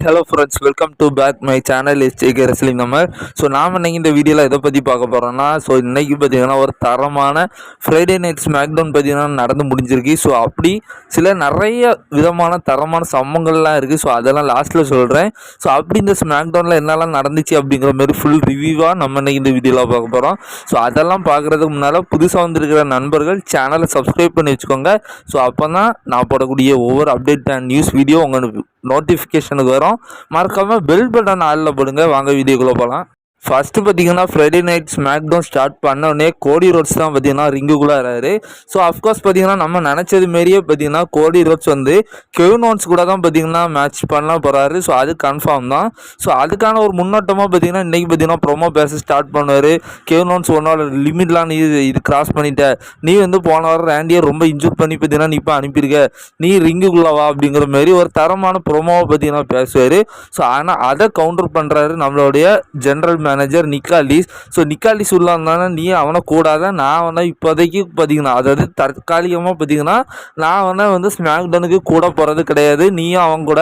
Hello friends welcome to back my channel is JK wrestling நம்ம so நாம் இன்னைக்கு இந்த வீடியோவில் எதை பற்றி பார்க்க போகிறோம்னா ஸோ இன்றைக்கி பார்த்தீங்கன்னா ஒரு தரமான ஃப்ரைடே நைட் ஸ்மாக்டவுன் பார்த்தீங்கன்னா நடந்து முடிஞ்சிருக்கு. ஸோ அப்படி சில நிறைய விதமான தரமான சம்பவங்கள்லாம் இருக்குது ஸோ அதெல்லாம் லாஸ்ட்டில் சொல்கிறேன் ஸோ அப்படி இந்த ஸ்மாக்டவுனில் என்னெல்லாம் நடந்துச்சு அப்படிங்கிற மாதிரி ஃபுல் ரிவ்யூவாக நம்ம இன்னைக்கு இந்த வீடியோவில் பார்க்க போகிறோம் ஸோ அதெல்லாம் பார்க்குறதுக்கு முன்னால் புதுசாக வந்திருக்கிற நண்பர்கள் சேனலை சப்ஸ்கிரைப் பண்ணி வச்சுக்கோங்க. ஸோ அப்போ தான் நான் போடக்கூடிய ஒவ்வொரு அப்டேட் அண்ட் நியூஸ் வீடியோ உங்களுக்கு நோட்டிஃபிகேஷனுக்கு வரும். மறக்காமல் பெல் பட்டன் ஆளில் போடுங்க. வாங்க வீடியோக்குள்ளே போகலாம் ஃபஸ்ட்டு பார்த்தீங்கன்னா Friday night SmackDown start பண்ண உடனே கோடி ரோட்ஸ் தான் பார்த்தீங்கன்னா ரிங்குக்குள்ளே வராரு. ஸோ அஃப்கோர்ஸ் பார்த்தீங்கன்னா நம்ம நினச்சது மாரியே பார்த்தீங்கன்னா கோடி ரோட்ஸ் வந்து கெவினோன்ஸ் கூட தான் பார்த்தீங்கன்னா மேட்ச் பண்ண போகிறாரு ஸோ அது கன்ஃபார்ம் தான். ஸோ அதுக்கான ஒரு முன்னோட்டமாக பார்த்தீங்கன்னா இன்றைக்கி பார்த்தீங்கன்னா ப்ரோமோ பேச ஸ்டார்ட் பண்ணுவார். கெவினோன்ஸ் ஒன்னோட லிமிட்லாம் நீ இது கிராஸ் பண்ணிட்ட. நீ வந்து போன வாரம் ரேண்டியை ரொம்ப இன்ஜூர் பண்ணி பார்த்தீங்கன்னா நீ இப்போ அனுப்பியிருக்க. நீ ரிங்குக்குள்ளே வா அப்படிங்கிற மாதிரி ஒரு தரமான ப்ரோமோவை பார்த்தீங்கன்னா பேசுவார். ஸோ ஆனால் அதை கவுண்டர் பண்ணுறாரு நம்மளுடைய general manager Nick Aldis so Nick Aldis உள்ள இருந்தாலும் நீ அவனை கூடாத. நான் அவனை இப்போதைக்கு பார்த்தீங்கன்னா அதாவது தற்காலிகமாக பார்த்தீங்கன்னா நான் அவனை வந்து ஸ்மாக்டனுக்கு கூட போகிறது கிடையாது. நீயும் அவன் கூட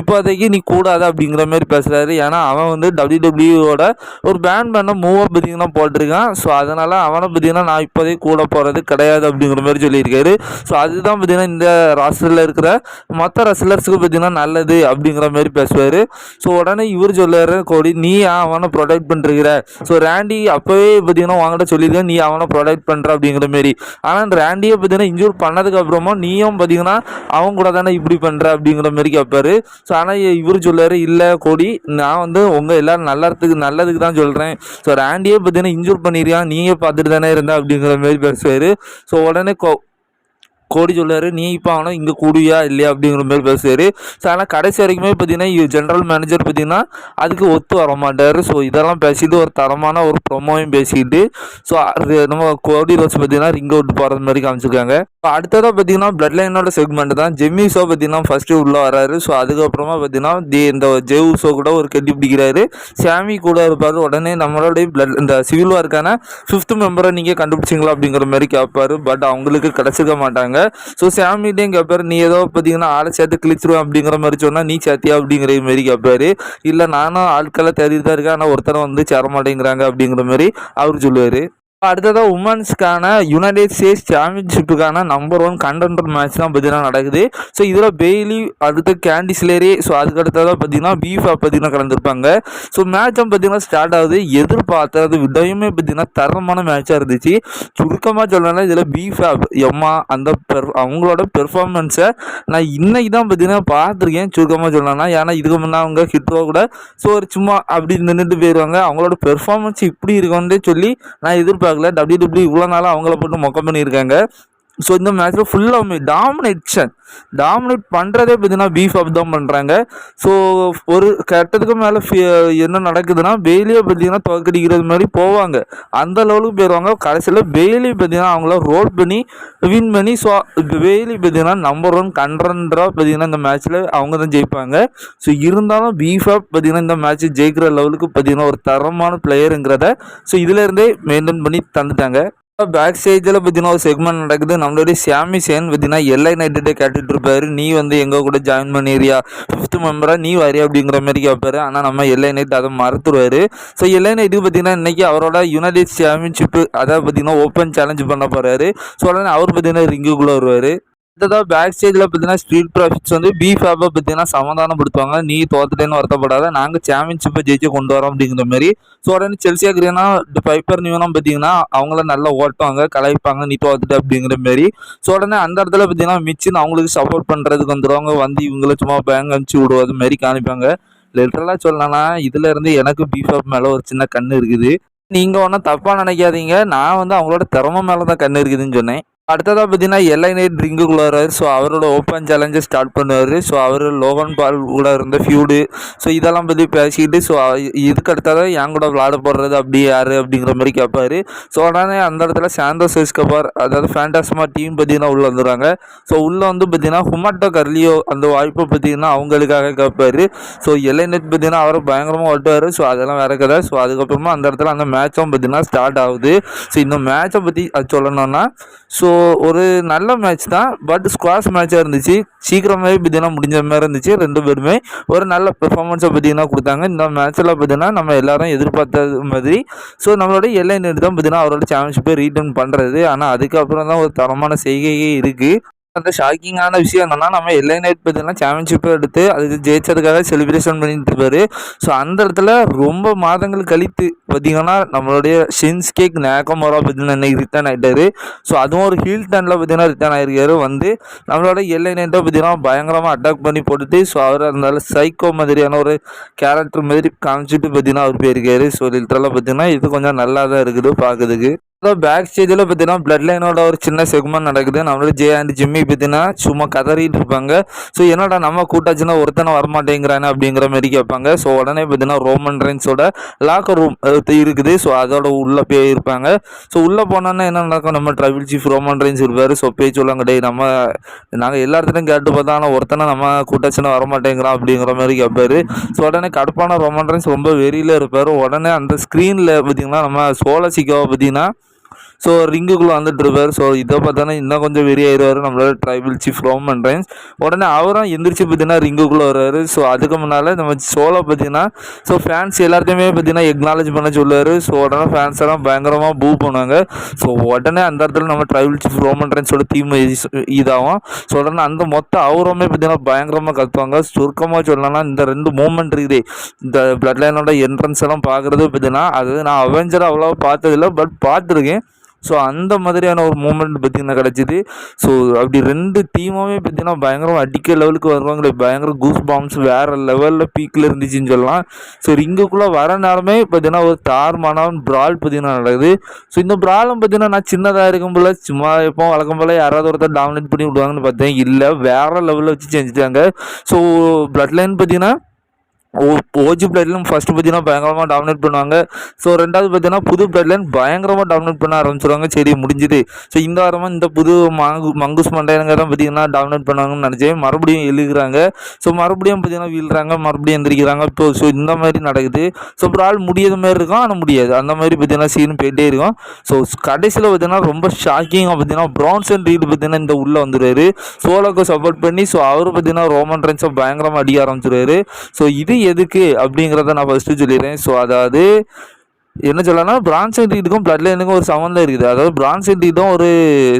இப்போதைக்கு நீ கூடாத அப்படிங்கிற மாதிரி பேசுகிறாரு ஏன்னா அவன் வந்து டபிள்யூடபிள்யூவோட ஒரு பேன் பண்ண மூவை பார்த்தீங்கன்னா போட்டிருக்கான். ஸோ அதனால் அவனை பார்த்தீங்கன்னா நான் இப்போதைக்கு கூட போகிறது கிடையாது அப்படிங்கிற மாதிரி சொல்லியிருக்காரு. ஸோ அதுதான் பார்த்தீங்கன்னா இந்த ராசில் இருக்கிற மற்ற ரசிலர்ஸுக்கு பார்த்தீங்கன்னா நல்லது அப்படிங்கிற மாதிரி பேசுவார். ஸோ உடனே இவர் சொல்லுற கோடி நீ ஏன் அவனை ப்ரொடெக்ட் பண்ணிருக்கிற ஸோ ரேண்டி அப்போவே பார்த்தீங்கன்னா வாங்கிட்ட சொல்லியிருக்கேன் நீ அவனை ப்ரொடெக்ட் பண்ணுற அப்படிங்கிற மாரி. ஆனால் ரேண்டியை பார்த்தீங்கன்னா இன்ஜூர் பண்ணதுக்கு அப்புறமா நீயும் பார்த்தீங்கன்னா அவன் கூட தானே இப்படி பண்ணுற அப்படிங்கிற மாரி கேட்பாரு ஸோ ஆனால் இவர் சொல்லார் இல்லை கோடி நான் வந்து உங்கள் எல்லோரும் நல்லதுக்கு நல்லதுக்கு தான் சொல்கிறேன் ஸோ ரேண்டியே பார்த்தீங்கன்னா இன்ஜூர் பண்ணியிருக்கான் நீங்கள் பார்த்துட்டு தானே இருந்தா அப்படிங்கிற மாரி பேசுவார். ஸோ உடனே கோ கோடி சொல்லார் நீ இப்போ ஆனால் இங்கே கூடுவியா இல்லையா அப்படிங்கிற மாதிரி பேசுவார் ஸோ ஆனால் கடைசி வரைக்குமே பார்த்தீங்கன்னா ஜென்ரல் மேனேஜர் பார்த்தீங்கன்னா அதுக்கு ஒத்து வர மாட்டார். ஸோ இதெல்லாம் பேசிட்டு ஒரு தரமான ஒரு ப்ரொமோவையும் பேசிக்கிட்டு ஸோ நம்ம கோடி ரோஸ் பார்த்தீங்கன்னா ரிங் அவுட் போகிறது மாதிரி காமிச்சிருக்காங்க. இப்போ அடுத்ததாக பார்த்தீங்கன்னா பிளட் லைனோட செக்மெண்ட் தான். ஜெம்மி ஷோ பார்த்தீங்கன்னா ஃபஸ்ட்டு உள்ளே வராரு. ஸோ அதுக்கப்புறமா பார்த்தீங்கன்னா தி இந்த ஜெவ் ஷோ கூட ஒரு கட்டி பிடிக்கிறாரு சாமி கூட இருப்பார். உடனே நம்மளுடைய பிளட் இந்த சிவில் வார்க்கான ஃபிஃப்த் மெம்பரை நீங்கள் கண்டுபிடிச்சிங்களா அப்படிங்கிற மாதிரி கேட்பாரு பட் அவங்களுக்கு கிடச்சிக்க மாட்டாங்க. ஸோ சாமிகிட்டையும் கேட்பார் நீ ஏதோ பார்த்தீங்கன்னா ஆளை சேர்த்து கிழிச்சிருவேன் அப்படிங்கிற மாதிரி சொன்னால் நீ சேர்த்தியா? அப்படிங்கிற மாதிரி கேட்பாரு இல்லை நானும் ஆட்களை தேடிட்டு தான் இருக்கேன். ஆனால் ஒருத்தரை வந்து சேர மாட்டேங்கிறாங்க அப்படிங்கிற மாதிரி அவர் சொல்லுவார். அடுத்ததாக உமன்ஸ்க்கான யுனைடெட் ஸ்டேட்ஸ் சாம்பியன்ஷிப்புக்கான நம்பர் ஒன் கண்டென்டர் மேட்ச் தான் பார்த்தீங்கன்னா நடக்குது. ஸோ இதில் பெய்லி அடுத்து கேண்டிஸ்லேரி ஸோ அதுக்கு அடுத்ததாக பார்த்தீங்கன்னா பீஃபா பார்த்தீங்கன்னா கலந்துருப்பாங்க. ஸோ மேட்சும் பார்த்தீங்கன்னா ஸ்டார்ட் ஆகுது. எதிர்பார்த்தது விடையுமே பார்த்தீங்கன்னா தரமான மேட்சாக இருந்துச்சு. சுருக்கமாக சொல்லணும்னா இதில் பீஃபா எம்மா அந்த பெர் அவங்களோட பெர்ஃபார்மன்ஸை நான் இன்னைக்கு தான் பார்த்தீங்கன்னா பார்த்துருக்கேன். சுருக்கமாக சொல்லணும்னா ஏன்னா இதுக்கு முன்னே அவங்க ஹிட்டோ கூட ஸோ ஒரு சும்மா அப்படி நின்றுட்டு போயிடுவாங்க அவங்களோட பெர்ஃபார்மன்ஸ் இப்படி இருக்கும்னு சொல்லி நான் எதிர்பார்க்க எதிர்பார்க்கல டபிள்யூ டபிள்யூ இவ்வளோ நாளாக அவங்கள போட்டு மொக்கம் பண்ணியிருக்காங்க. ஸோ இந்த மேட்ச்சில் ஃபுல்லாக டாமினேஷன் டாமினேட் பண்ணுறதே பார்த்தீங்கன்னா பீஃப் அப் தான் பண்ணுறாங்க ஸோ ஒரு கட்டத்துக்கு மேலே என்ன நடக்குதுன்னா பெயிலியை பார்த்தீங்கன்னா தோக்கடிக்கிறது மாதிரி போவாங்க. அந்த லெவலுக்கு போயிடுவாங்க கடைசியில் பெயிலி பார்த்தீங்கன்னா அவங்கள ரோல் பண்ணி வின் பண்ணி ஸோ பெயிலி பார்த்தீங்கன்னா நம்பர் ஒன் கண்ட்ரன்றாக பார்த்தீங்கன்னா இந்த மேட்ச்சில் அவங்க தான் ஜெயிப்பாங்க. ஸோ இருந்தாலும் பீஃப் அப் பார்த்தீங்கன்னா இந்த மேட்ச் ஜெயிக்கிற லெவலுக்கு பார்த்தீங்கன்னா ஒரு தரமான பிளேயருங்கிறத ஸோ இதுலேருந்தே மெயின்டைன் பண்ணி தந்துட்டாங்க. பேக் ஸ்டேஜில் பார்த்தீங்கன்னா ஒரு செக்மெண்ட் நடக்குது. நம்மளுடைய சாமி சேன் பார்த்தீங்கன்னா எல்ஐ நைட்டு கேட்டுட்டு இருப்பாரு நீ வந்து எங்கள் கூட ஜாயின் பண்ணிடுறியா? ஃபிஃப்த் மெம்பராக நீ வரியா அப்படிங்கிற மாதிரி கேட்பாரு ஆனால் நம்ம எல்ஐ நைட் அதை மறுத்துருவார் ஸோ எல்ஐ நைட்டுக்கு பார்த்தீங்கன்னா இன்றைக்கி அவரோட யுனைடெட் சாம்பியன்ஷிப்பு அதாவது பார்த்தீங்கன்னா ஓப்பன் சேலஞ்ச் பண்ண போகிறாரு ஸோ உடனே அவர் பார்த்தீங்கன்னா ரிங்குக்குள்ளே வருவார். அடுத்ததாக பேக் ஸ்டேஜில் பார்த்தீங்கன்னா ஸ்ட்ரீட் ப்ராஃபிட்ஸ் வந்து பி ஃபேப்பை பார்த்தீங்கன்னா சமாதானப்படுத்துவாங்க. நீ தோத்துட்டேன்னு வருத்தப்படாத. நாங்கள் சாம்பியன்ஷிப்பை ஜெயிச்சு கொண்டு வரோம் அப்படிங்கிற மாதிரி. ஸோ உடனே செல்சியா கிரீனா பைப்பர் நியூனம் பார்த்தீங்கன்னா அவங்கள நல்லா ஓட்டுவாங்க கலாய்ப்பாங்க நீ தோத்துட்டு அப்படிங்கிற மாரி ஸோ உடனே அந்த இடத்துல பார்த்தீங்கன்னா மிச்சின் அவங்களுக்கு சப்போர்ட் பண்ணுறதுக்கு வந்துடுவாங்க வந்து இவங்கள சும்மா பேங்க் அனுப்பிச்சு விடுவது மாதிரி காமிப்பாங்க. லிட்டரலாக சொல்லலாம்னா இதில் இருந்து எனக்கு பீஃபாப் மேலே ஒரு சின்ன கண் இருக்குது. நீங்கள் ஒன்றும் தப்பாக நினைக்காதீங்க. நான் வந்து அவங்களோட திறமை மேலே தான் கண் இருக்குதுன்னு சொன்னேன். அடுத்ததாக பார்த்தீங்கன்னா எல்ஐ நைட் ரிங்குக்குள்ள வர்றாரு ஸோ அவரோட ஓப்பன் சேலஞ்சை ஸ்டார்ட் பண்ணுவார். ஸோ அவர் லோகன் பால் கூட இருந்த ஃபியூடு ஸோ இதெல்லாம் பற்றி பேசிக்கிட்டு ஸோ இதுக்கு அடுத்ததாக என் கூட விளாட போடுறது அப்படி யார் அப்படிங்கிற மாதிரி கேட்பார் ஸோ உடனே அந்த இடத்துல சாந்தோ கபார் அதாவது ஃபேண்டாஸ்மா டீம் பார்த்தீங்கன்னா உள்ளே வந்துடுறாங்க. ஸோ உள்ளே வந்து பார்த்தீங்கன்னா ஹுமாட்டோ கர்லியோ அந்த வாய்ப்பை பார்த்தீங்கன்னா அவங்களுக்காக கேட்பார் ஸோ எல்ஐ நைட் பார்த்தீங்கன்னா அவரை பயங்கரமாக ஓட்டுவார். ஸோ அதெல்லாம் வேற கதை. ஸோ அதுக்கப்புறமா அந்த இடத்துல அந்த மேட்சும் பார்த்தீங்கன்னா ஸ்டார்ட் ஆகுது. ஸோ இந்த மேட்சை பற்றி அது சொல்லணும்னா ஸோ ஒரு நல்ல மேட்ச் தான். பட் ஸ்குவாஷ் மேட்சாக இருந்துச்சு. சீக்கிரமாகவே பார்த்திங்கன்னா முடிஞ்ச மாதிரி இருந்துச்சு. ரெண்டு பேருமே ஒரு நல்ல பெர்ஃபார்மன்ஸை பார்த்தீங்கன்னா கொடுத்தாங்க. இந்த மேட்ச்சில் பார்த்தீங்கன்னா நம்ம எல்லாரும் எதிர்பார்த்த மாதிரி. ஸோ நம்மளோட எல்லை நேர் தான் பார்த்தீங்கன்னா அவரோட சாம்பியன்ஷிப்பை ரீட்டர்ன் பண்ணுறது ஆனால் அதுக்கப்புறம் தான் ஒரு தரமான செய்கையே இருக்குது அந்த ஷாக்கிங்கான விஷயம் என்னன்னா நம்ம எல்லை நைட் பார்த்தீங்கன்னா சாம்பியன்ஷிப்பை எடுத்து அதுக்கு ஜெயிச்சதுக்காக செலிப்ரேஷன் பண்ணிட்டு இருப்பாரு. ஸோ அந்த இடத்துல ரொம்ப மாதங்கள் கழித்து பார்த்தீங்கன்னா நம்மளுடைய ஷின்ஸ்கேக் நேக்கமோரா பார்த்தீங்கன்னா இன்னைக்கு ரிட்டர்ன் ஆகிட்டாரு ஸோ அதுவும் ஒரு ஹீல் டேனில் பார்த்தீங்கன்னா ரிட்டர்ன் ஆகிருக்காரு வந்து நம்மளோட எல்லை நைட்டை பார்த்தீங்கன்னா பயங்கரமாக அட்டாக் பண்ணி போட்டுட்டு ஸோ அவர் அதனால சைக்கோ மாதிரியான ஒரு கேரக்டர் மாதிரி காமிச்சிட்டு பார்த்தீங்கன்னா அவர் போயிருக்காரு. ஸோ லிட்டரலாக பார்த்தீங்கன்னா இது கொஞ்சம் நல்லா தான் இருக்குது பார்க்கறதுக்கு. பேக் ஸ்டேஜில் பார்த்தீங்கன்னா பிளட் லைனோட ஒரு சின்ன செக்மெண்ட் நடக்குது. நம்மளோட ஜே அண்ட் ஜிம்மி பார்த்தீங்கன்னா சும்மா கதறிட்டு இருப்பாங்க. ஸோ என்னடா நம்ம கூட்டாச்சுன்னா ஒருத்தனை வரமாட்டேங்கிறானே அப்படிங்கிற மாதிரி கேட்பாங்க. ஸோ உடனே பார்த்தீங்கன்னா ரோமன் ரெயின்ஸோட லாக்கர் ரூம் இருக்குது. ஸோ அதோட உள்ளே போய் இருப்பாங்க. ஸோ உள்ளே போனோன்னா என்ன நடக்கும்? நம்ம ட்ரைபிள் சீஃப் ரோமன் ரெயின்ஸ் இருப்பார். ஸோ பேச்சு சொல்லுவாங்க டே நம்ம நாங்கள் எல்லா இடத்துலையும் கேட்டு பார்த்தா ஆனால் ஒருத்தனை நம்ம கூட்டாச்சுன்னா வரமாட்டேங்கிறான் அப்படிங்கிற மாதிரி கேட்பார். ஸோ உடனே கடுப்பான ரோமன் ரெயின்ஸ் ரொம்ப வெறியில் இருப்பார். உடனே அந்த ஸ்க்ரீனில் பார்த்தீங்கன்னா நம்ம சோழ சிக்காவை பார்த்தீங்கன்னா ஸோ ரிங்குக்குள்ளே வந்துட்டு இருப்பார் ஸோ இதை பார்த்தோன்னா இன்னும் கொஞ்சம் வெறியாயிருவார் நம்மளோட ட்ரைபிள் சீஃப் ரோமன் ரைன்ஸ் உடனே அவரும் எந்திரிச்சு பார்த்தீங்கன்னா ரிங்குக்குள்ளே வருவார் ஸோ அதுக்கு முன்னால் நம்ம சோலோ பார்த்தீங்கன்னா ஸோ ஃபேன்ஸ் எல்லாத்தையுமே பார்த்தீங்கன்னா எக்னாலஜ் பண்ண சொல்லுவார். ஸோ உடனே ஃபேன்ஸ் எல்லாம் பயங்கரமாக பூ பண்ணுவாங்க. ஸோ உடனே அந்த இடத்துல நம்ம ட்ரைபிள் சீஃப் ரோமன் ரைன்ஸோட தீம் இதாகும். ஸோ உடனே அந்த மொத்த அவருமே பார்த்தீங்கன்னா பயங்கரமாக கத்துவாங்க. சுருக்கமாக சொல்லணும்னா இந்த ரெண்டு மூமெண்ட் இருக்குது. இந்த பிளட் லைனோட என்ட்ரன்ஸ் எல்லாம் பார்க்குறது பார்த்தீங்கன்னா அது நான் அவெஞ்சர் அவ்வளோ பார்த்ததில்ல. பட் பார்த்துருக்கேன். ஸோ அந்த மாதிரியான ஒரு மூமெண்ட் பார்த்திங்கன்னா கிடச்சிது. ஸோ அப்படி ரெண்டு டீமுமே பார்த்திங்கன்னா பயங்கரம் அடிக்க லெவலுக்கு வருவாங்களே பயங்கர கூஸ் பாம்ஸ் வேறு லெவலில் பீக்கில் இருந்துச்சுன்னு சொல்லலாம். ஸோ ரிங்குக்குள்ளே வர நேரமே பார்த்திங்கன்னா ஒரு தார்மான ப்ரால் பார்த்திங்கன்னா நடக்குது. ஸோ இந்த ப்ராலும் பார்த்திங்கன்னா நான் சின்னதாக இருக்கும் போல் சும்மா எப்போ வழக்கம் போல் யாராவது ஒருத்தர் டாமினேட் பண்ணி விடுவாங்கன்னு பார்த்தேன். இல்லை வேறு லெவலில் வச்சு செஞ்சுட்டாங்க. ஸோ ப்ளட் லைன் பார்த்திங்கன்னா ஓ ஓஜி பிளட்லைன் ஃபஸ்ட்டு பார்த்தீங்கன்னா பயங்கரமாக டாமினேட் பண்ணுவாங்க. ஸோ ரெண்டாவது பார்த்தீங்கன்னா புது பிளட்லைன் பயங்கரமாக டாமினேட் பண்ண ஆரம்பிச்சிருவாங்க. சரி முடிஞ்சுது. ஸோ இந்த வாரமாக இந்த புது மங்கு மங்குஸ் மண்டையனுங்க தான் பார்த்தீங்கன்னா டாமினேட் பண்ணுவாங்கன்னு நினச்சேன் மறுபடியும் எழுகிறாங்க. ஸோ மறுபடியும் பார்த்தீங்கன்னா வீழ்கிறாங்க மறுபடியும் எந்திரிக்கிறாங்க. இப்போ ஸோ இந்த மாதிரி நடக்குது. ஸோ ஒரு ஆள் முடியாத மாதிரி இருக்கும் ஆனால் முடியாது. அந்த மாதிரி பார்த்தீங்கன்னா சீன் போயிட்டே இருக்கும். ஸோ கடைசியில் பார்த்தீங்கன்னா ரொம்ப ஷாக்கிங்காக பார்த்தீங்கன்னா ப்ரௌன்ஸ் அண்ட் ரீடு பார்த்தீங்கன்னா இந்த உள்ளே வந்துடுவார் சோலோக்கு சப்போர்ட் பண்ணி ஸோ அவர் பார்த்தீங்கன்னா ரோமன் ரென்ஸை பயங்கரமாக அடிக்க ஆரம்பிச்சிருவாரு. ஸோ இது எதுக்கு அப்படிங்கிறத நான் ஃபஸ்ட்டு சொல்லிடுறேன். ஸோ அதாவது என்ன சொல்லலாம் பிரான்ஸ் பிளட் லைனுக்கும் ஒரு சம்மந்தம் இருக்குது. அதாவது பிரான்ஸ் என்டிக்கும் ஒரு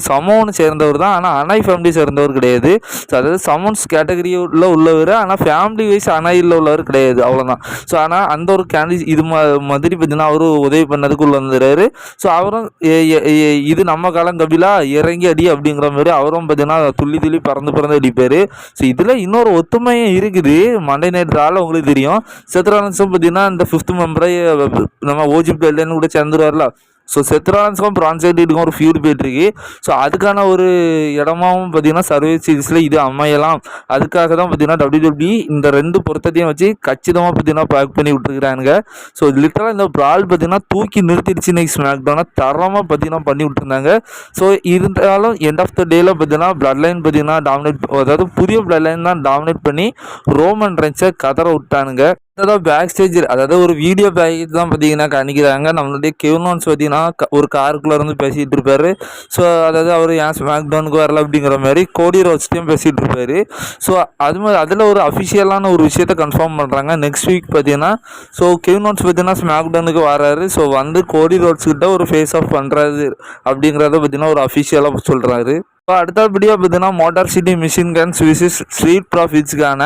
சமோன்னு சேர்ந்தவர் தான். ஆனால் அனாய் ஃபேமிலி சேர்ந்தவர் கிடையாது. ஸோ அதாவது சமோன்ஸ் கேட்டகரியில் உள்ளவர் ஆனால் ஃபேமிலி வைஸ் அனாயில் உள்ளவர் கிடையாது. அவ்வளோதான் ஸோ ஆனால் அந்த ஒரு கேண்டிடேட் இது மாதிரி பார்த்தீங்கன்னா அவரும் உதவி பண்ணதுக்கு உள்ள வந்துடுறாரு. ஸோ அவரும் இது நம்ம காலம் கபிலா இறங்கி அடி அப்படிங்கிற மாதிரி அவரும் பார்த்தீங்கன்னா துள்ளி துள்ளி பறந்து பறந்து அடிப்பார். ஸோ இதில் இன்னொரு ஒத்துமையும் இருக்குது. மண்டே நைட் உங்களுக்கு தெரியும். செத்ரானன்ஸும் பார்த்தீங்கன்னா இந்த ஃபிஃப்த் மெம்பரை நம்ம ஓ ஈஜிப்ட் எல்லைன்னு கூட சேர்ந்துருவார்ல. ஸோ செத்ரான்ஸ்க்கும் பிரான்சைட்டுக்கும் ஒரு ஃபியூட் போயிட்டுருக்கு. ஸோ அதுக்கான ஒரு இடமாவும் பார்த்தீங்கன்னா சர்வீஸ் சீரிஸில் இது அமையலாம். அதுக்காக தான் பார்த்தீங்கன்னா டபிள்யூடபிள்யூ இந்த ரெண்டு பொருத்தத்தையும் வச்சு கச்சிதமாக பார்த்தீங்கன்னா பேக் பண்ணி விட்டுருக்குறாங்க ஸோ லிட்டராக இந்த ப்ரால் பார்த்தீங்கன்னா தூக்கி நிறுத்திடுச்சு நெக்ஸ்ட் ஸ்மாக்டவுனை தரமாக பார்த்தீங்கன்னா பண்ணி விட்டுருந்தாங்க. ஸோ இருந்தாலும் எண்ட் ஆஃப் த டேயில் பார்த்தீங்கன்னா பிளட் லைன் பார்த்தீங்கன்னா டாமினேட் அதாவது புதிய பிளட் லைன் தான் டாமினேட் பண்ணி ரோமன் ரென்ஸை கதற விட்டானுங்க. அதாவது பேக் ஸ்டேஜ் அதாவது ஒரு வீடியோ பேக்கேஜ் தான் பார்த்தீங்கன்னா கணிக்கிறாங்க நம்மளுடைய கெவ்னான்ஸ் பார்த்தீங்கன்னா ஒரு காருக்குள்ளே இருந்து பேசிகிட்டு இருப்பார். ஸோ அதாவது அவர் ஏன் ஸ்மாக் டவுனுக்கு வரல அப்படிங்கிற மாதிரி கோடி ரோட்ஸ்டையும் பேசிகிட்டு இருப்பார். ஸோ அது மாதிரி அதில் ஒரு அஃபிஷியலான ஒரு விஷயத்த கன்ஃபார்ம் பண்ணுறாங்க நெக்ஸ்ட் வீக் பார்த்தீங்கன்னா ஸோ கெவ்னான்ஸ் பார்த்தீங்கன்னா ஸ்மாக் டவுனுக்கு வராரு. ஸோ வந்து கோடி ரோட்ஸ்கிட்ட ஒரு ஃபேஸ் ஆஃப் பண்ணுறாரு அப்படிங்கிறத பார்த்தீங்கன்னா ஒரு அஃபிஷியலாக சொல்கிறாரு இப்போ அடுத்தபடியாக பார்த்தீங்கன்னா motor city machine guns versus street ப்ராஃபிட்ஸ்க்கான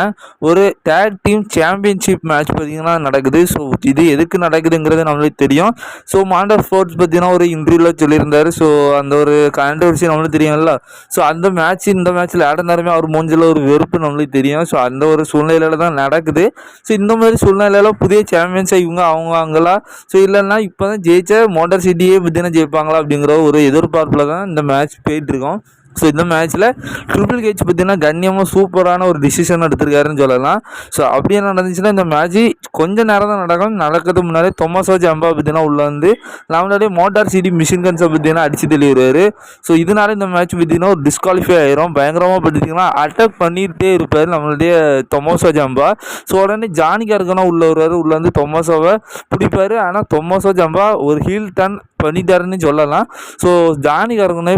ஒரு டேக் டீம் சாம்பியன்ஷிப் மேட்ச் பார்த்தீங்கன்னா நடக்குது. ஸோ இது எதுக்கு நடக்குதுங்கிறது நம்மளுக்கு தெரியும். ஸோ மாண்டர் ஸ்போர்ட்ஸ் பார்த்தீங்கன்னா ஒரு இன்டர்வியூவில் சொல்லியிருந்தார். ஸோ அந்த ஒரு கான்ட்ரவர்சி நம்மளுக்கு தெரியும்ல. ஸோ அந்த மேட்ச் இந்த மேட்ச்சில் ஆடினாருமே அவர் மூஞ்சில் ஒரு வெறுப்பு நம்மளுக்கு தெரியும். ஸோ அந்த ஒரு சூழ்நிலையில் தான் நடக்குது. ஸோ இந்த மாதிரி சூழ்நிலையில் புதிய சாம்பியன்ஸாக இவங்க அவங்க அங்கெல்லாம் ஸோ இல்லைன்னா இப்போ தான் ஜெயிச்ச மோட்டார் சிட்டியே பார்த்தீங்கன்னா ஜெயிப்பாங்களா அப்படிங்கிற ஒரு எதிர்பார்ப்பில் தான் இந்த மேட்ச் போயிட்டுருக்கோம் ஸோ இந்த மேட்ச்சில் ட்ரிபிள் கேச் பார்த்தீங்கன்னா கண்ணியமாக சூப்பரான ஒரு டிசிஷன் எடுத்திருக்காருன்னு சொல்லலாம். ஸோ அப்படியே நடந்துச்சுன்னா இந்த மேட்ச் கொஞ்சம் நேரம் தான் நடக்கும் நடக்கிறதுக்கு முன்னாடி தொமசோ ஜம்பா பார்த்தீங்கன்னா உள்ள வந்து நம்மளுடைய மோட்டார் சிடி மிஷின் கன்ஸை பார்த்தீங்கன்னா அடித்து தெளிவிடுவார் ஸோ இதனால இந்த மேட்ச் பார்த்தீங்கன்னா ஒரு டிஸ்குவாலிஃபை ஆயிரும். பயங்கரமாக பார்த்தீங்கன்னா அட்டாக் பண்ணிகிட்டே இருப்பார் நம்மளுடைய தொமோசோ ஜம்பா ஸோ உடனே ஜானிக்கா இருக்கணும் உள்ள வருவார். உள்ள வந்து தொமோசோவை பிடிப்பார். ஆனால் தொமோசோ ஜம்பா ஒரு ஹீல் டன் பண்ணிட்டாருன்னு சொல்லலாம். ஸோ ஜானி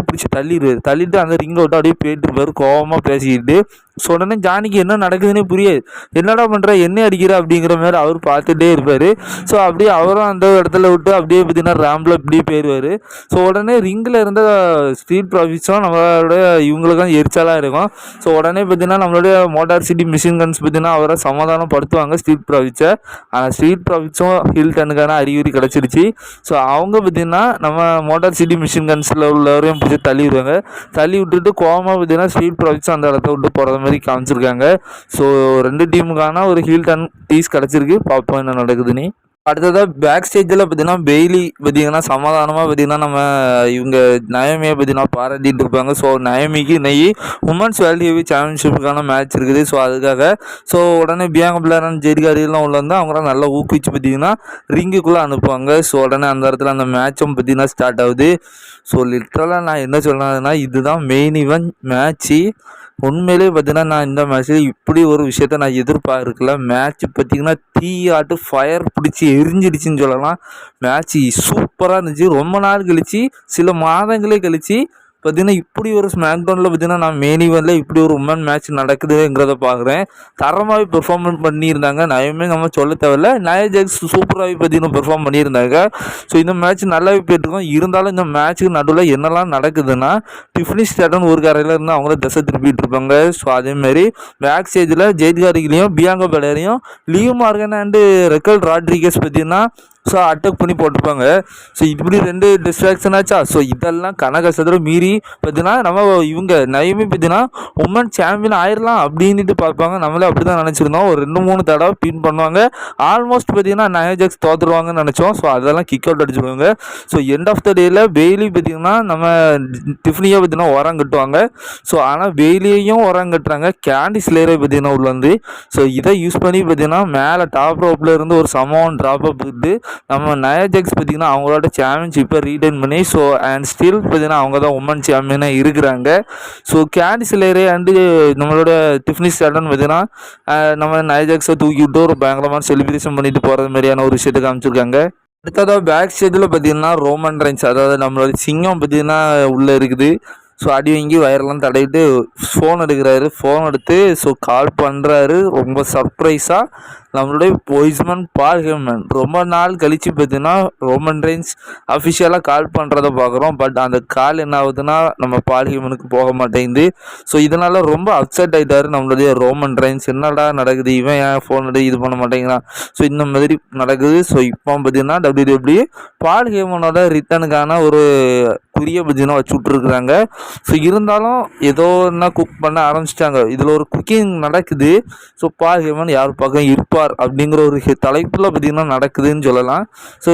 பிடிச்சி தள்ளிடுவார் தள்ளிட்டு அந்த ரிங்கை விட்டு அப்படியே போயிட்டு இருப்பார் கோவமாக பேசிக்கிட்டு ஸோ உடனே ஜானிக்கு என்ன நடக்குதுன்னே புரியாது. என்னடா பண்ணுற என்ன அடிக்கிற? அப்படிங்கிற மாதிரி அவர் பார்த்துட்டே இருப்பார். ஸோ அப்படியே அவரும் அந்த இடத்துல விட்டு அப்படியே பார்த்தீங்கன்னா ரேம்பில் இப்படியே போயிடுவார் ஸோ உடனே ரிங்கில் இருந்த ஸ்ட்ரீட் ப்ராஃபிட்ஸும் நம்மளோட இவங்களுக்கும் எரிச்சலாக இருக்கும். ஸோ உடனே பார்த்தீங்கன்னா நம்மளுடைய மோட்டார் சிட்டி மிஷின் கன்ஸ் பார்த்தீங்கன்னா அவரை சமாதானம் படுத்துவாங்க ஸ்ட்ரீட் ப்ராஃபிட்ஸை ஆனால் ஸ்ட்ரீட் ப்ராஃபிட்ஸும் ஹில் டனுக்கான அறிகுறி கிடச்சிருச்சு. ஸோ அவங்க பார்த்தீங்கன்னா நம்ம மோட்டார் சிட்டி மிஷின் கன்ஸில் உள்ளவரையும் பிடிச்சி தள்ளி விடுவாங்க. தள்ளி விட்டுட்டு கோவமாக பார்த்தீங்கன்னா ஸ்ட்ரீட் ப்ராஃபிட்ஸும் அந்த இடத்த விட்டு போகிறத மாதிரி காமிச்சிருக்காங்க. ஸோ ரெண்டு டீமுக்கான ஒரு ஹீல் டன் டீஸ் கிடச்சிருக்கு. பார்ப்போம் என்ன நடக்குதுன்னு. அடுத்ததாக பேக் ஸ்டேஜில் பார்த்தீங்கன்னா பெய்லி பார்த்தீங்கன்னா சமாதானமாக பார்த்தீங்கன்னா நம்ம இவங்க நயமியை பார்த்தீங்கன்னா பாராட்டிட்டு இருப்பாங்க. ஸோ நயமிக்கு நெய் உமன்ஸ் வேர்ல்டு ஹெவி சாம்பியன்ஷிப்புக்கான மேட்ச் இருக்குது. ஸோ அதுக்காக ஸோ உடனே பியாங்க பிள்ளைரன் ஜெரிகாரியெல்லாம் உள்ள வந்து அவங்களாம் நல்லா ஊக்குவிச்சு பார்த்தீங்கன்னா ரிங்குக்குள்ளே அனுப்புவாங்க. ஸோ உடனே அந்த இடத்துல அந்த மேட்சும் பார்த்தீங்கன்னா ஸ்டார்ட் ஆகுது. ஸோ லிட்ரலாக நான் என்ன சொல்லாதுன்னா இதுதான் மெயின் இவன் மேட்ச்சு உண்மையிலே பார்த்தீங்கன்னா நான் இந்த மேட்ச்சில் இப்படி ஒரு விஷயத்த நான் எதிர்பார்க்கல. மேட்ச் பார்த்தீங்கன்னா ஆட்டு ஃபயர் பிடிச்சி எரிஞ்சிடுச்சின்னு சொல்லலாம். மேட்ச் சூப்பராக இருந்துச்சு. ரொம்ப நாள் கழித்து சில மாதங்களே கழித்து பார்த்தீங்கன்னா இப்படி ஒரு ஸ்மாக் டவுனில் பார்த்தீங்கன்னா நான் மெயின் ஈவெண்ட்டில் இப்படி ஒரு உமன் மேட்ச் நடக்குதுங்கிறத பார்க்குறேன் தரமாகவே பெர்ஃபார்மன்ஸ் பண்ணியிருந்தாங்க. நயமே நம்ம சொல்ல தேவையில்ல. நய ஜெக்ஸ் சூப்பராகவே பார்த்தீங்கன்னா பெர்ஃபார்ம் பண்ணியிருந்தாங்க. ஸோ இந்த மேட்ச் நல்லாவே போயிட்டுருக்கோம். இருந்தாலும் இந்த மேட்ச்சுக்கு நடுவில் என்னெல்லாம் நடக்குதுன்னா டிஃபினி ஸ்டேட்டன் ஒரு கரையில் இருந்து அவங்கள திசை திருப்பிட்டு இருப்பாங்க ஸோ அதேமாரி பேக் ஸ்டேஜில் ஜெயித்காரிகளையும் Bianca பேலரையும் Liv Morgan and Raquel Rodriguez பார்த்தீங்கன்னா ஸோ அட்டாக் பண்ணி போட்டிருப்பாங்க. ஸோ இப்படி ரெண்டு டிஸ்ட்ராக்ஷன் ஆச்சா? ஸோ இதெல்லாம் கனகசதுரம் மீறி பார்த்தீங்கன்னா நம்ம இவங்க நயமே பார்த்தீங்கன்னா உமன் சாம்பியன் ஆயிடலாம் அப்படின்ட்டு பார்ப்பாங்க. நம்மளே அப்படி தான் நினச்சிருந்தோம். ஒரு ரெண்டு மூணு தடவை பின் பண்ணுவாங்க. ஆல்மோஸ்ட் பார்த்தீங்கன்னா நயோஜாக்ஸ் தோத்துருவாங்கன்னு நினச்சோம். ஸோ அதெல்லாம் கிக் அவுட் அடிச்சிருவாங்க. ஸோ எண்ட் ஆஃப் த டேயில் பெய்லி பார்த்தீங்கன்னா நம்ம டிஃப்னியாக பார்த்தீங்கன்னா உரம் கட்டுவாங்க. ஸோ ஆனால் பெய்லியையும் உரம் கட்டுறாங்க. கேண்டி ஸ்லேரை பார்த்தீங்கன்னா உள்ள வந்து ஸோ இதை யூஸ் பண்ணி பார்த்தீங்கன்னா மேலே டாப் ரோப்பில் இருந்து ஒரு சமௌண்ட் ட்ராப் அப் நம்ம நயாஜெக்ஸ் பார்த்திங்கன்னா அவங்களோட சாம்பியன்ஷிப்பை ரீடைன் பண்ணி ஸோ அண்ட் ஸ்டில் பார்த்திங்கன்னா அவங்க தான் உமன் சாம்பியனாக இருக்கிறாங்க. ஸோ கேண்டி அண்டு நம்மளோட டிஃப்னி ஸ்டார்டன் பார்த்திங்கன்னா uh, நம்ம நயாஜெக்ஸை தூக்கி விட்டு ஒரு பயங்கரமான செலிப்ரேஷன் பண்ணிட்டு போகிறது மாதிரியான ஒரு விஷயத்தை காமிச்சிருக்காங்க. அடுத்ததாக பேக் ஸ்டேஜில் பார்த்தீங்கன்னா ரோமன் ரைன்ஸ் அதாவது நம்மளோட சிங்கம் பார்த்திங்கன்னா உள்ளே இருக்குது. ஸோ அடி வாங்கி வயரெல்லாம் தடவிட்டு ஃபோன் எடுக்கிறாரு. ஃபோன் எடுத்து ஸோ கால் பண்ணுறாரு ரொம்ப சர்ப்ரைஸாக நம்மளுடைய பொய்ஸ்மன் பால் ரொம்ப நாள் கழித்து பார்த்தீங்கன்னா ரோமன் ரெயின்ஸ் அஃபிஷியலாக கால் பண்ணுறத பார்க்குறோம். பட் அந்த கால் என்ன ஆகுதுன்னா நம்ம பால் போக மாட்டேங்குது. ஸோ இதனால் ரொம்ப அப்செட் ஆகிட்டார் நம்மளுடைய ரோமன் ரெயின்ஸ் என்னடா நடக்குது? இவன் ஏன் ஃபோன் எடுத்து இது பண்ண மாட்டேங்கிறான். ஸோ இந்த மாதிரி நடக்குது. ஸோ இப்போ பார்த்தீங்கன்னா டபிள்யூ டபிள்யூ பால் ஹேமனோட ரிட்டனுக்கான ஒரு குறிய பார்த்தீங்கன்னா வச்சு விட்ருக்குறாங்க ஸோ இருந்தாலும் ஏதோ என்ன குக் பண்ண ஆரம்பிச்சிட்டாங்க. இதில் ஒரு குக்கிங் நடக்குது. ஸோ பால் ஹேமன் யார் பக்கம் இருப்பா? வார் அப்படிங்கிற ஒரு தலைப்பில் பார்த்திங்கன்னா நடக்குதுன்னு சொல்லலாம். ஸோ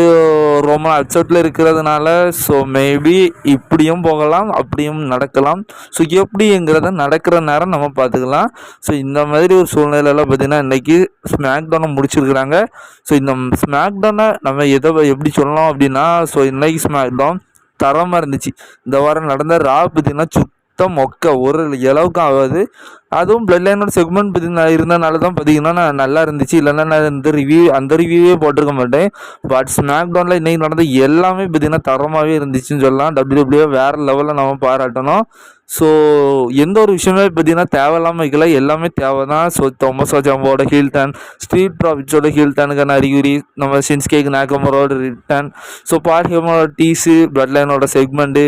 ரொம்ப அப்செட்டில் இருக்கிறதுனால ஸோ மேபி இப்படியும் போகலாம் அப்படியும் நடக்கலாம். ஸோ எப்படிங்கிறத நடக்கிற நேரம் நம்ம பார்த்துக்கலாம் ஸோ இந்த மாதிரி ஒரு சூழ்நிலையெல்லாம் பார்த்திங்கன்னா இன்றைக்கி ஸ்மாக் டவுனை முடிச்சிருக்கிறாங்க. ஸோ இந்த ஸ்மாக் டவுனை நம்ம எதை எப்படி சொல்லலாம் அப்படின்னா ஸோ இன்றைக்கி ஸ்மாக் டவுன் தரமாக இருந்துச்சு. இந்த வாரம் நடந்த ரா பார்த்திங்கன்னா மொத்தம் மொக்க ஒரு அளவுக்கு ஆகாது அதுவும் பிளட் லைனோட செக்மெண்ட் பார்த்தீங்கன்னா இருந்தனால தான் பார்த்தீங்கன்னா நான் நல்லா இருந்துச்சு. இல்லைன்னா நான் இந்த ரிவ்யூ அந்த ரிவ்யூவே போட்டிருக்க மாட்டேன். பட் ஸ்மாக் டவுனில் இன்றைக்கி நடந்த எல்லாமே பார்த்தீங்கன்னா தரமாகவே இருந்துச்சுன்னு சொல்லலாம். டபிள்யூ வேறு லெவலில் நம்ம பாராட்டணும். ஸோ எந்த ஒரு விஷயமே பார்த்தீங்கன்னா தேவையில்லாமல் வைக்கல. எல்லாமே தேவை தான் ஸோ தொமஸ் ஜாம்போட ஹீல்டன் ஸ்ட்ரீட் ப்ராஃபிட்ஸோட ஹீல்டனுக்கான அறிகுறி நம்ம சின்ஸ்கேக் நாக்கமரோட ரிட்டன் ஸோ பார்ஹியமோட டீஸு பிளட் லைனோட செக்மெண்ட்டு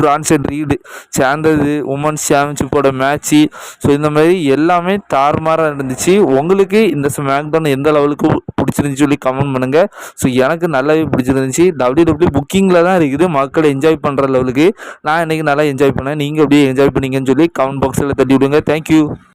பிரான்ஸ் அண்ட் ரீடு சேர்ந்தது உமன்ஸ் சாம்பியன்ஷிப்போட மேட்ச்சு ஸோ இந்த மாதிரி எல்லாமே தாறுமாறாக இருந்துச்சு. உங்களுக்கு இந்த ஸ்மாக்டவுன் எந்த லெவலுக்கு பிடிச்சிருந்துச்சு சொல்லி கமெண்ட் பண்ணுங்கள் ஸோ எனக்கு நல்லாவே பிடிச்சிருந்துச்சு. டபிள்யூ டபிள்யூ புக்கிங்கில் தான் இருக்குது. மக்கள் என்ஜாய் பண்ணுற லெவலுக்கு நான் இன்றைக்கி நல்லா என்ஜாய் பண்ணேன். நீங்கள் அப்படியே என்ஜாய் பண்ணீங்கன்னு சொல்லி கமெண்ட் பாக்ஸில் தட்டி விடுங்க. தேங்க்யூ